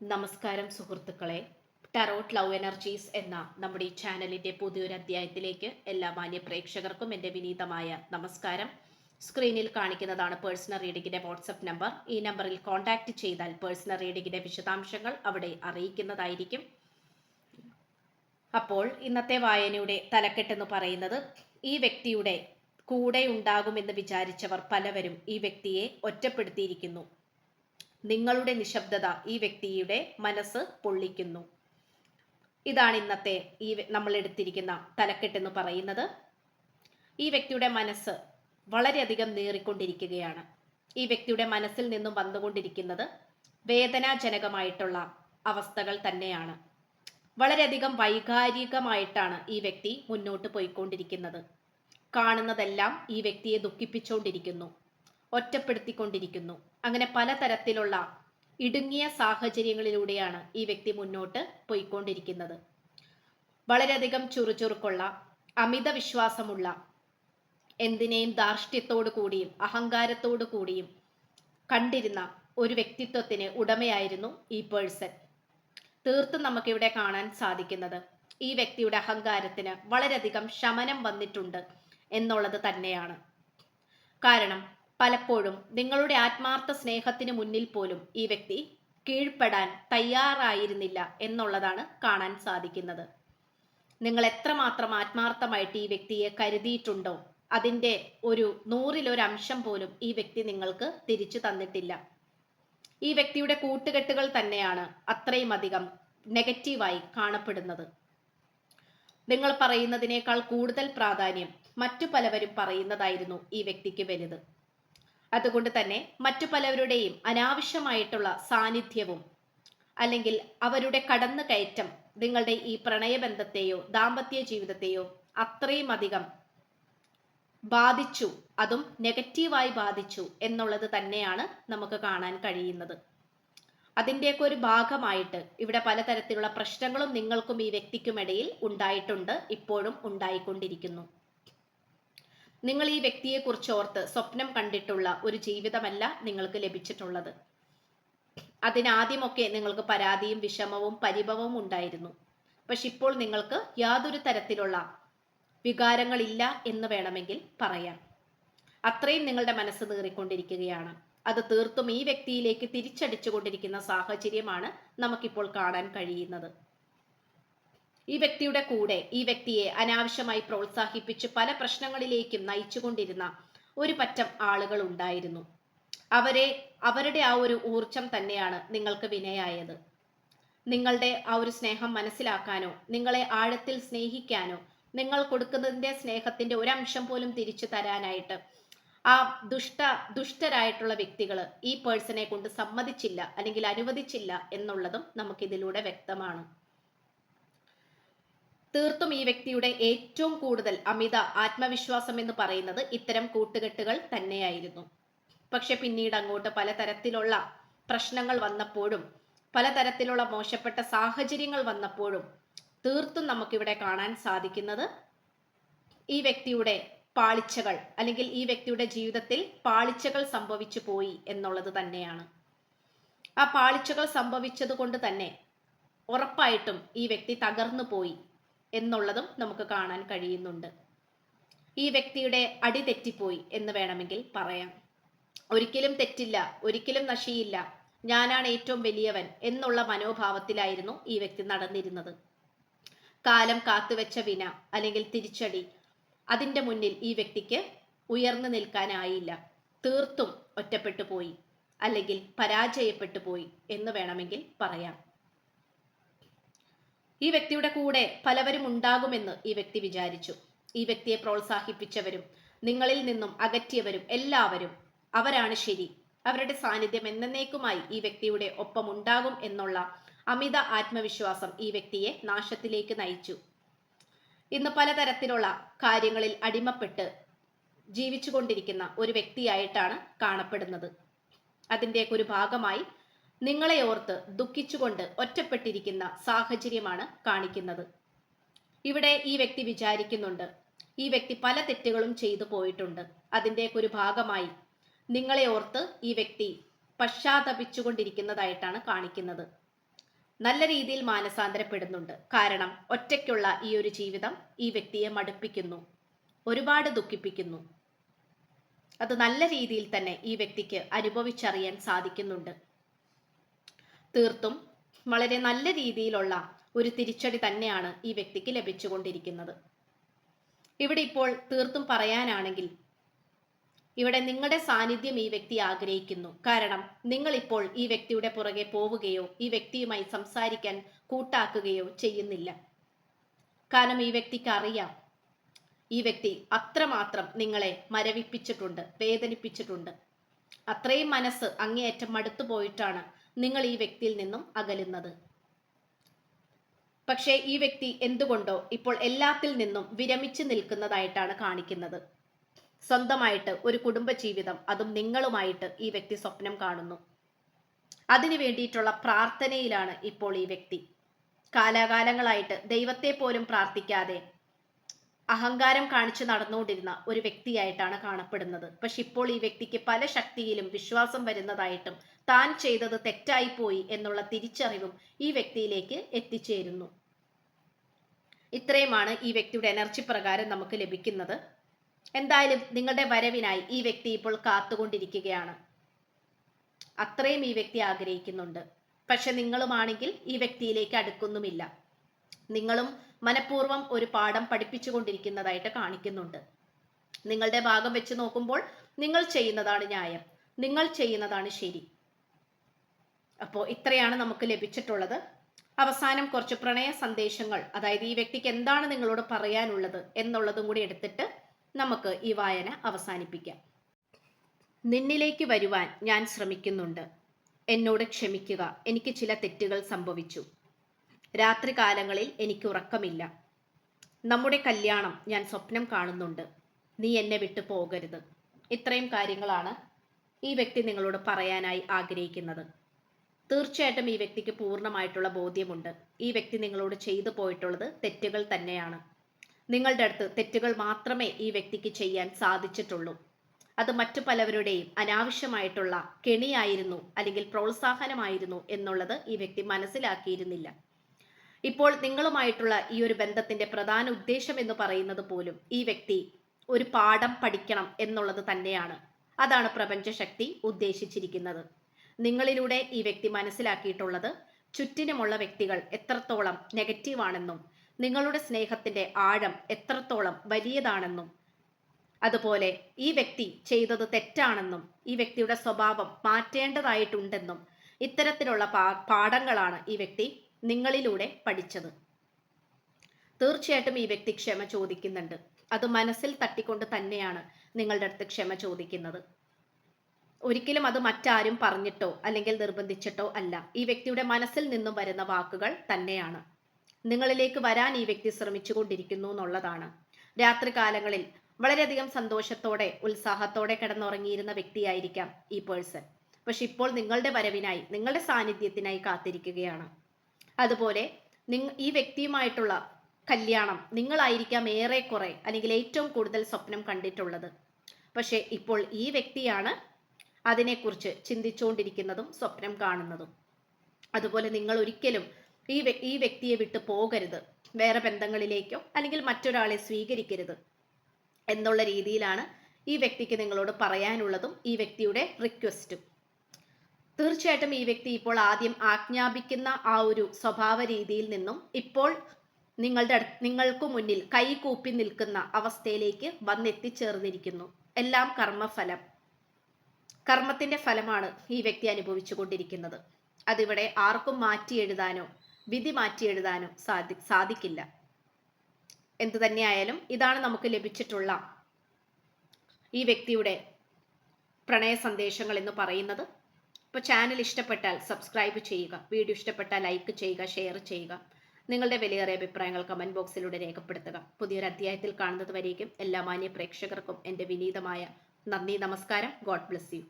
നമസ്കാരം സുഹൃത്തുക്കളെ. Tarot love energies എന്ന നമ്മുടെ ഈ ചാനലിന്റെ പുതിയൊരു അധ്യായത്തിലേക്ക് എല്ലാ മാന്യ പ്രേക്ഷകർക്കും എന്റെ വിനീതമായ നമസ്കാരം. സ്ക്രീനിൽ കാണിക്കുന്നതാണ് പേഴ്സണൽ റീഡിങ്ങിന്റെ വാട്സപ്പ് നമ്പർ ഈ നമ്പറിൽ കോൺടാക്റ്റ് ചെയ്താൽ പേഴ്സണൽ റീഡിങ്ങിന്റെ വിശദാംശങ്ങൾ അവിടെ അറിയിക്കുന്നതായിരിക്കും. അപ്പോൾ ഇന്നത്തെ വായനയുടെ തലക്കെട്ടെന്ന് പറയുന്നത് ഈ വ്യക്തിയുടെ കൂടെ ഉണ്ടാകുമെന്ന് വിചാരിച്ചവർ പലവരും ഈ വ്യക്തിയെ ഒറ്റപ്പെടുത്തിയിരിക്കുന്നു. നിങ്ങളുടെ നിശബ്ദത ഈ വ്യക്തിയുടെ മനസ്സ് പൊള്ളിക്കുന്നു. ഇതാണ് ഇന്നത്തെ ഈ നമ്മൾ എടുത്തിരിക്കുന്ന തലക്കെട്ട് എന്ന് പറയുന്നത്. ഈ വ്യക്തിയുടെ മനസ്സ് വളരെയധികം നീറിക്കൊണ്ടിരിക്കുകയാണ്. ഈ വ്യക്തിയുടെ മനസ്സിൽ നിന്നും വന്നുകൊണ്ടിരിക്കുന്നത് വേദനാജനകമായിട്ടുള്ള അവസ്ഥകൾ തന്നെയാണ്. വളരെയധികം വൈകാരികമായിട്ടാണ് ഈ വ്യക്തി മുന്നോട്ട് പോയിക്കൊണ്ടിരിക്കുന്നത്. കാണുന്നതെല്ലാം ഈ വ്യക്തിയെ ദുഃഖിപ്പിച്ചുകൊണ്ടിരിക്കുന്നു. ഒറ്റപ്പെടുത്തിക്കൊണ്ടിരിക്കുന്നു. അങ്ങനെ പലതരത്തിലുള്ള ഇടുങ്ങിയ സാഹചര്യങ്ങളിലൂടെയാണ് ഈ വ്യക്തി മുന്നോട്ട് പോയിക്കൊണ്ടിരിക്കുന്നത്. വളരെയധികം ചുറുചുറുക്കുള്ള അമിത വിശ്വാസമുള്ള എന്തിനേയും ധാർഷ്ട്യത്തോടു കൂടിയും അഹങ്കാരത്തോടു കൂടിയും കണ്ടിരുന്ന ഒരു വ്യക്തിത്വത്തിന് ഉടമയായിരുന്നു ഈ പേഴ്സൺ. തീർത്തും നമുക്കിവിടെ കാണാൻ സാധിക്കുന്നത് ഈ വ്യക്തിയുടെ അഹങ്കാരത്തിന് വളരെയധികം ശമനം വന്നിട്ടുണ്ട് എന്നുള്ളത് തന്നെയാണ്. കാരണം പലപ്പോഴും നിങ്ങളുടെ ആത്മാർത്ഥ സ്നേഹത്തിന് മുന്നിൽ പോലും ഈ വ്യക്തി കീഴ്പ്പെടാൻ തയ്യാറായിരുന്നില്ല എന്നുള്ളതാണ് കാണാൻ സാധിക്കുന്നത്. നിങ്ങൾ എത്രമാത്രം ആത്മാർത്ഥമായിട്ട് ഈ വ്യക്തിയെ കരുതിയിട്ടുണ്ടോ അതിന്റെ ഒരു നൂറിലൊരു അംശം പോലും ഈ വ്യക്തി നിങ്ങൾക്ക് തിരിച്ചു തന്നിട്ടില്ല. ഈ വ്യക്തിയുടെ കൂട്ടുകെട്ടുകൾ തന്നെയാണ് അത്രയും അധികം നെഗറ്റീവായി കാണപ്പെടുന്നത്. നിങ്ങൾ പറയുന്നതിനേക്കാൾ കൂടുതൽ പ്രാധാന്യം മറ്റു പലവരും പറയുന്നതായിരുന്നു ഈ വ്യക്തിക്ക് വലുത്. അതുകൊണ്ട് തന്നെ മറ്റു പലവരുടെയും അനാവശ്യമായിട്ടുള്ള സാന്നിധ്യവും അല്ലെങ്കിൽ അവരുടെ കടന്നു കയറ്റം നിങ്ങളുടെ ഈ പ്രണയബന്ധത്തെയോ ദാമ്പത്യ ജീവിതത്തെയോ അത്രയും അധികം ബാധിച്ചു അതും നെഗറ്റീവായി ബാധിച്ചു എന്നുള്ളത് തന്നെയാണ് നമുക്ക് കാണാൻ കഴിയുന്നത്. അതിന്റെയൊക്കെ ഒരു ഭാഗമായിട്ട് ഇവിടെ പലതരത്തിലുള്ള പ്രശ്നങ്ങളും നിങ്ങൾക്കും ഈ വ്യക്തിക്കുമിടയിൽ ഉണ്ടായിട്ടുണ്ട് ഇപ്പോഴും ഉണ്ടായിക്കൊണ്ടിരിക്കുന്നു. നിങ്ങൾ ഈ വ്യക്തിയെക്കുറിച്ച് ഓർത്ത് സ്വപ്നം കണ്ടിട്ടുള്ള ഒരു ജീവിതമല്ല നിങ്ങൾക്ക് ലഭിച്ചിട്ടുള്ളത്. അതിനാദ്യമൊക്കെ നിങ്ങൾക്ക് പരാതിയും വിഷമവും പരിഭവവും ഉണ്ടായിരുന്നു. പക്ഷെ ഇപ്പോൾ നിങ്ങൾക്ക് യാതൊരു തരത്തിലുള്ള വികാരങ്ങളില്ല എന്ന് വേണമെങ്കിൽ പറയാം. അത്രയും നിങ്ങളുടെ മനസ്സ് നീറിക്കൊണ്ടിരിക്കുകയാണ്. അത് തീർത്തും ഈ വ്യക്തിയിലേക്ക് തിരിച്ചടിച്ചുകൊണ്ടിരിക്കുന്ന സാഹചര്യമാണ് നമുക്കിപ്പോൾ കാണാൻ കഴിയുന്നത്. ഈ വ്യക്തിയുടെ കൂടെ ഈ വ്യക്തിയെ അനാവശ്യമായി പ്രോത്സാഹിപ്പിച്ച് പല പ്രശ്നങ്ങളിലേക്കും നയിച്ചുകൊണ്ടിരുന്ന ഒരു പറ്റം ആളുകൾ ഉണ്ടായിരുന്നു. അവരെ അവരുടെ ആ ഒരു ഊർജം തന്നെയാണ് നിങ്ങൾക്ക് വിനയായത്. നിങ്ങളുടെ ആ ഒരു സ്നേഹം മനസ്സിലാക്കാനോ നിങ്ങളെ ആഴത്തിൽ സ്നേഹിക്കാനോ നിങ്ങൾ കൊടുക്കുന്നതിന്റെ സ്നേഹത്തിന്റെ ഒരംശം പോലും തിരിച്ചു തരാനായിട്ട് ആ ദുഷ്ട ദുഷ്ടരായിട്ടുള്ള വ്യക്തികൾ ഈ പേഴ്സണെ കൊണ്ട് സമ്മതിച്ചില്ല അല്ലെങ്കിൽ അനുവദിച്ചില്ല എന്നുള്ളതും നമുക്കിതിലൂടെ വ്യക്തമാണ്. തീർത്തും ഈ വ്യക്തിയുടെ ഏറ്റവും കൂടുതൽ അമിത ആത്മവിശ്വാസം എന്ന് പറയുന്നത് ഇത്തരം കൂട്ടുകെട്ടുകൾ തന്നെയായിരുന്നു. പക്ഷെ പിന്നീട് അങ്ങോട്ട് പലതരത്തിലുള്ള പ്രശ്നങ്ങൾ വന്നപ്പോഴും പലതരത്തിലുള്ള മോശപ്പെട്ട സാഹചര്യങ്ങൾ വന്നപ്പോഴും തീർത്തും നമുക്കിവിടെ കാണാൻ സാധിക്കുന്നത് ഈ വ്യക്തിയുടെ പാളിച്ചകൾ അല്ലെങ്കിൽ ഈ വ്യക്തിയുടെ ജീവിതത്തിൽ പാളിച്ചകൾ സംഭവിച്ചു പോയി എന്നുള്ളത് തന്നെയാണ്. ആ പാളിച്ചകൾ സംഭവിച്ചത് കൊണ്ട് തന്നെ ഉറപ്പായിട്ടും ഈ വ്യക്തി തകർന്നു പോയി. എന്നുള്ളതും നമുക്ക് കാണാൻ കഴിയുന്നുണ്ട്. ഈ വ്യക്തിയുടെ അടി തെറ്റിപ്പോയി എന്ന് വേണമെങ്കിൽ പറയാം. ഒരിക്കലും തെറ്റില്ല ഒരിക്കലും നശിയില്ല ഞാനാണ് ഏറ്റവും വലിയവൻ എന്നുള്ള മനോഭാവത്തിലായിരുന്നു ഈ വ്യക്തി നടന്നിരുന്നത്. കാലം കാത്തുവെച്ച വിന അല്ലെങ്കിൽ തിരിച്ചടി അതിന്റെ മുന്നിൽ ഈ വ്യക്തിക്ക് ഉയർന്നു നിൽക്കാനായില്ല. തീർത്തും ഒറ്റപ്പെട്ടു പോയി അല്ലെങ്കിൽ പരാജയപ്പെട്ടു പോയി എന്ന് വേണമെങ്കിൽ പറയാം. ഈ വ്യക്തിയുടെ കൂടെ പലവരും ഉണ്ടാകുമെന്ന് ഈ വ്യക്തി വിചാരിച്ചു. ഈ വ്യക്തിയെ പ്രോത്സാഹിപ്പിച്ചവരും നിങ്ങളിൽ നിന്നും അകറ്റിയവരും എല്ലാവരും അവരാണ് ശരി. അവരുടെ സാന്നിധ്യം എന്നേക്കുമായി ഈ വ്യക്തിയുടെ ഒപ്പം ഉണ്ടാകും എന്നുള്ള അമിത ആത്മവിശ്വാസം ഈ വ്യക്തിയെ നാശത്തിലേക്ക് നയിച്ചു. ഇന്ന് പലതരത്തിലുള്ള കാര്യങ്ങളിൽ അടിമപ്പെട്ട് ജീവിച്ചുകൊണ്ടിരിക്കുന്ന ഒരു വ്യക്തിയായിട്ടാണ് കാണപ്പെടുന്നത്. അതിന്റെയൊക്കെ ഒരു ഭാഗമായി നിങ്ങളെ ഓർത്ത് ദുഃഖിച്ചുകൊണ്ട് ഒറ്റപ്പെട്ടിരിക്കുന്ന സാഹചര്യമാണ് കാണിക്കുന്നത്. ഇവിടെ ഈ വ്യക്തി വിചാരിക്കുന്നുണ്ട്. ഈ വ്യക്തി പല തെറ്റുകളും ചെയ്തു പോയിട്ടുണ്ട്. അതിന്റെയൊക്കെ ഒരു ഭാഗമായി നിങ്ങളെ ഓർത്ത് ഈ വ്യക്തി പശ്ചാത്തപിച്ചുകൊണ്ടിരിക്കുന്നതായിട്ടാണ് കാണിക്കുന്നത്. നല്ല രീതിയിൽ മാനസാന്തരപ്പെടുന്നുണ്ട്. കാരണം ഒറ്റയ്ക്കുള്ള ഈ ഒരു ജീവിതം ഈ വ്യക്തിയെ മടുപ്പിക്കുന്നു. ഒരുപാട് ദുഃഖിപ്പിക്കുന്നു. അത് നല്ല രീതിയിൽ തന്നെ ഈ വ്യക്തിക്ക് അനുഭവിച്ചറിയാൻ സാധിക്കുന്നുണ്ട്. തീർത്തും വളരെ നല്ല രീതിയിലുള്ള ഒരു തിരിച്ചടി തന്നെയാണ് ഈ വ്യക്തിക്ക് ലഭിച്ചുകൊണ്ടിരിക്കുന്നത്. ഇവിടെ ഇപ്പോൾ തീർത്തും പറയാനാണെങ്കിൽ ഇവിടെ നിങ്ങളുടെ സാന്നിധ്യം ഈ വ്യക്തി ആഗ്രഹിക്കുന്നു. കാരണം നിങ്ങൾ ഇപ്പോൾ ഈ വ്യക്തിയുടെ പുറകെ പോവുകയോ ഈ വ്യക്തിയുമായി സംസാരിക്കാൻ കൂട്ടാക്കുകയോ ചെയ്യുന്നില്ല. കാരണം ഈ വ്യക്തിക്ക് അറിയാം. ഈ വ്യക്തി അത്രമാത്രം നിങ്ങളെ മരവിപ്പിച്ചിട്ടുണ്ട് വേദനിപ്പിച്ചിട്ടുണ്ട്. അത്രയും മനസ്സ് അങ്ങേയറ്റം മടുത്തു പോയിട്ടാണ് നിങ്ങൾ ഈ വ്യക്തിയിൽ നിന്നും അകലുന്നത്. പക്ഷേ ഈ വ്യക്തി എന്തുകൊണ്ടോ ഇപ്പോൾ എല്ലാത്തിൽ നിന്നും വിരമിച്ച് നിൽക്കുന്നതായിട്ടാണ് കാണിക്കുന്നത്. സ്വന്തമായിട്ട് ഒരു കുടുംബ ജീവിതം അതും നിങ്ങളുമായിട്ട് ഈ വ്യക്തി സ്വപ്നം കാണുന്നു. അതിനു വേണ്ടിയിട്ടുള്ള പ്രാർത്ഥനയിലാണ് ഇപ്പോൾ ഈ വ്യക്തി. കാലാകാലങ്ങളായിട്ട് ദൈവത്തെ പോലും പ്രാർത്ഥിക്കാതെ അഹങ്കാരം കാണിച്ചു നടന്നുകൊണ്ടിരുന്ന ഒരു വ്യക്തിയായിട്ടാണ് കാണപ്പെടുന്നത്. പക്ഷെ ഇപ്പോൾ ഈ വ്യക്തിക്ക് പല ശക്തിയിലും വിശ്വാസം വരുന്നതായിട്ടും താൻ ചെയ്തത് തെറ്റായിപ്പോയി എന്നുള്ള തിരിച്ചറിവും ഈ വ്യക്തിയിലേക്ക് എത്തിച്ചേരുന്നു. ഇത്രയുമാണ് ഈ വ്യക്തിയുടെ എനർജി പ്രകാരം നമുക്ക് ലഭിക്കുന്നത്. എന്തായാലും നിങ്ങളുടെ വരവിനായി ഈ വ്യക്തി ഇപ്പോൾ കാത്തുകൊണ്ടിരിക്കുകയാണ്. അത്രയും ഈ വ്യക്തി ആഗ്രഹിക്കുന്നുണ്ട്. പക്ഷെ നിങ്ങളുമാണെങ്കിൽ ഈ വ്യക്തിയിലേക്ക് അടുക്കുന്നുമില്ല. നിങ്ങളും മനഃപൂർവം ഒരു പാഠം പഠിപ്പിച്ചുകൊണ്ടിരിക്കുന്നതായിട്ട് കാണിക്കുന്നുണ്ട്. നിങ്ങളുടെ ഭാഗം വെച്ച് നോക്കുമ്പോൾ നിങ്ങൾ ചെയ്യുന്നതാണ് ന്യായം. നിങ്ങൾ ചെയ്യുന്നതാണ് ശരി. അപ്പോൾ ഇത്രയാണ് നമുക്ക് ലഭിച്ചിട്ടുള്ളത്. അവസാനം കുറച്ച് പ്രണയ സന്ദേശങ്ങൾ അതായത് ഈ വ്യക്തിക്ക് എന്താണ് നിങ്ങളോട് പറയാനുള്ളത് എന്നുള്ളതും കൂടി എടുത്തിട്ട് നമുക്ക് ഈ വായന അവസാനിപ്പിക്കാം. നിന്നിലേക്ക് വരുവാൻ ഞാൻ ശ്രമിക്കുന്നുണ്ട്. എന്നോട് ക്ഷമിക്കുക. എനിക്ക് ചില തെറ്റുകൾ സംഭവിച്ചു. രാത്രികാലങ്ങളിൽ എനിക്ക് ഉറക്കമില്ല. നമ്മുടെ കല്യാണം ഞാൻ സ്വപ്നം കാണുന്നുണ്ട്. നീ എന്നെ വിട്ടു പോകരുത്. ഇത്രയും കാര്യങ്ങളാണ് ഈ വ്യക്തി നിങ്ങളോട് പറയാനായി ആഗ്രഹിക്കുന്നത്. തീർച്ചയായിട്ടും ഈ വ്യക്തിക്ക് പൂർണമായിട്ടുള്ള ബോധ്യമുണ്ട്. ഈ വ്യക്തി നിങ്ങളോട് ചെയ്തു പോയിട്ടുള്ളത് തെറ്റുകൾ തന്നെയാണ്. നിങ്ങളുടെ അടുത്ത് തെറ്റുകൾ മാത്രമേ ഈ വ്യക്തിക്ക് ചെയ്യാൻ സാധിച്ചിട്ടുള്ളൂ. അത് മറ്റു പലവരുടെയും അനാവശ്യമായിട്ടുള്ള കെണിയായിരുന്നു അല്ലെങ്കിൽ പ്രോത്സാഹനമായിരുന്നു എന്നുള്ളത് ഈ വ്യക്തി മനസ്സിലാക്കിയിരുന്നില്ല. ഇപ്പോൾ നിങ്ങളുമായിട്ടുള്ള ഈ ഒരു ബന്ധത്തിന്റെ പ്രധാന ഉദ്ദേശം എന്ന് പറയുന്നത് പോലും ഈ വ്യക്തി ഒരു പാഠം പഠിക്കണം എന്നുള്ളത് തന്നെയാണ്. അതാണ് പ്രപഞ്ചശക്തി ഉദ്ദേശിച്ചിരിക്കുന്നത്. നിങ്ങളിലൂടെ ഈ വ്യക്തി മനസ്സിലാക്കിയിട്ടുള്ളത് ചുറ്റിനുമുള്ള വ്യക്തികൾ എത്രത്തോളം നെഗറ്റീവാണെന്നും നിങ്ങളുടെ സ്നേഹത്തിന്റെ ആഴം എത്രത്തോളം വലിയതാണെന്നും അതുപോലെ ഈ വ്യക്തി ചെയ്തത് തെറ്റാണെന്നും ഈ വ്യക്തിയുടെ സ്വഭാവം മാറ്റേണ്ടതായിട്ടുണ്ടെന്നും ഇത്തരത്തിലുള്ള പാഠങ്ങളാണ് ഈ വ്യക്തി നിങ്ങളിലൂടെ പഠിച്ചത്? തീർച്ചയായിട്ടും ഈ വ്യക്തി ക്ഷമ ചോദിക്കുന്നുണ്ട്. അത് മനസ്സിൽ തട്ടിക്കൊണ്ട് തന്നെയാണ് നിങ്ങളുടെ അടുത്ത് ക്ഷമ ചോദിക്കുന്നത്. ഒരിക്കലും അത് മറ്റാരും പറഞ്ഞിട്ടോ അല്ലെങ്കിൽ നിർബന്ധിച്ചിട്ടോ അല്ല. ഈ വ്യക്തിയുടെ മനസ്സിൽ നിന്നും വരുന്ന വാക്കുകൾ തന്നെയാണ്. നിങ്ങളിലേക്ക് വരാൻ ഈ വ്യക്തി ശ്രമിച്ചുകൊണ്ടിരിക്കുന്നു എന്നുള്ളതാണ്. രാത്രികാലങ്ങളിൽ വളരെയധികം സന്തോഷത്തോടെ ഉത്സാഹത്തോടെ കിടന്നുറങ്ങിയിരുന്ന വ്യക്തിയായിരിക്കാം ഈ പേഴ്സൺ. പക്ഷെ ഇപ്പോൾ നിങ്ങളുടെ വരവിനായി നിങ്ങളുടെ സാന്നിധ്യത്തിനായി കാത്തിരിക്കുകയാണ്. അതുപോലെ നിങ്ങ ഈ വ്യക്തിയുമായിട്ടുള്ള കല്യാണം നിങ്ങളായിരിക്കാം ഏറെ കുറെ അല്ലെങ്കിൽ ഏറ്റവും കൂടുതൽ സ്വപ്നം കണ്ടിട്ടുള്ളത്. പക്ഷെ ഇപ്പോൾ ഈ വ്യക്തിയാണ് അതിനെക്കുറിച്ച് ചിന്തിച്ചുകൊണ്ടിരിക്കുന്നതും സ്വപ്നം കാണുന്നതും. അതുപോലെ നിങ്ങൾ ഒരിക്കലും ഈ ഈ വ്യക്തിയെ വിട്ടു പോകരുത്. വേറെ ബന്ധങ്ങളിലേക്കോ അല്ലെങ്കിൽ മറ്റൊരാളെ സ്വീകരിക്കരുത് എന്നുള്ള രീതിയിലാണ് ഈ വ്യക്തിക്ക് നിങ്ങളോട് പറയാനുള്ളതും ഈ വ്യക്തിയുടെ റിക്വസ്റ്റും തീർച്ചയായിട്ടും ഈ വ്യക്തി ഇപ്പോൾ ആദ്യം ആജ്ഞാപിക്കുന്ന ആ ഒരു സ്വഭാവ രീതിയിൽ നിന്നും ഇപ്പോൾ നിങ്ങളുടെ നിങ്ങൾക്ക് മുന്നിൽ കൈകൂപ്പി നിൽക്കുന്ന അവസ്ഥയിലേക്ക് വന്നെത്തിച്ചേർന്നിരിക്കുന്നു. എല്ലാം കർമ്മഫലം. കർമ്മത്തിന്റെ ഫലമാണ് ഈ വ്യക്തി അനുഭവിച്ചു കൊണ്ടിരിക്കുന്നത്. അതിവിടെ ആർക്കും മാറ്റി എഴുതാനോ വിധി മാറ്റി എഴുതാനോ സാധി സാധിക്കില്ല. എന്തു തന്നെയായാലും ഇതാണ് നമുക്ക് ലഭിച്ചിട്ടുള്ള ഈ വ്യക്തിയുടെ പ്രണയ സന്ദേശങ്ങൾ എന്ന് പറയുന്നത്. ഇപ്പോൾ ചാനൽ ഇഷ്ടപ്പെട്ടാൽ സബ്സ്ക്രൈബ് ചെയ്യുക വീഡിയോ ഇഷ്ടപ്പെട്ടാൽ ലൈക്ക് ചെയ്യുക ഷെയർ ചെയ്യുക. നിങ്ങളുടെ വിലയേറിയ അഭിപ്രായങ്ങൾ കമന്റ് ബോക്സിലൂടെ രേഖപ്പെടുത്തുക. പുതിയൊരു അധ്യായത്തിൽ കാണുന്നത് വരേക്കും എല്ലാ മാന്യ പ്രേക്ഷകർക്കും എന്റെ വിനീതമായ നന്ദി നമസ്കാരം. God bless you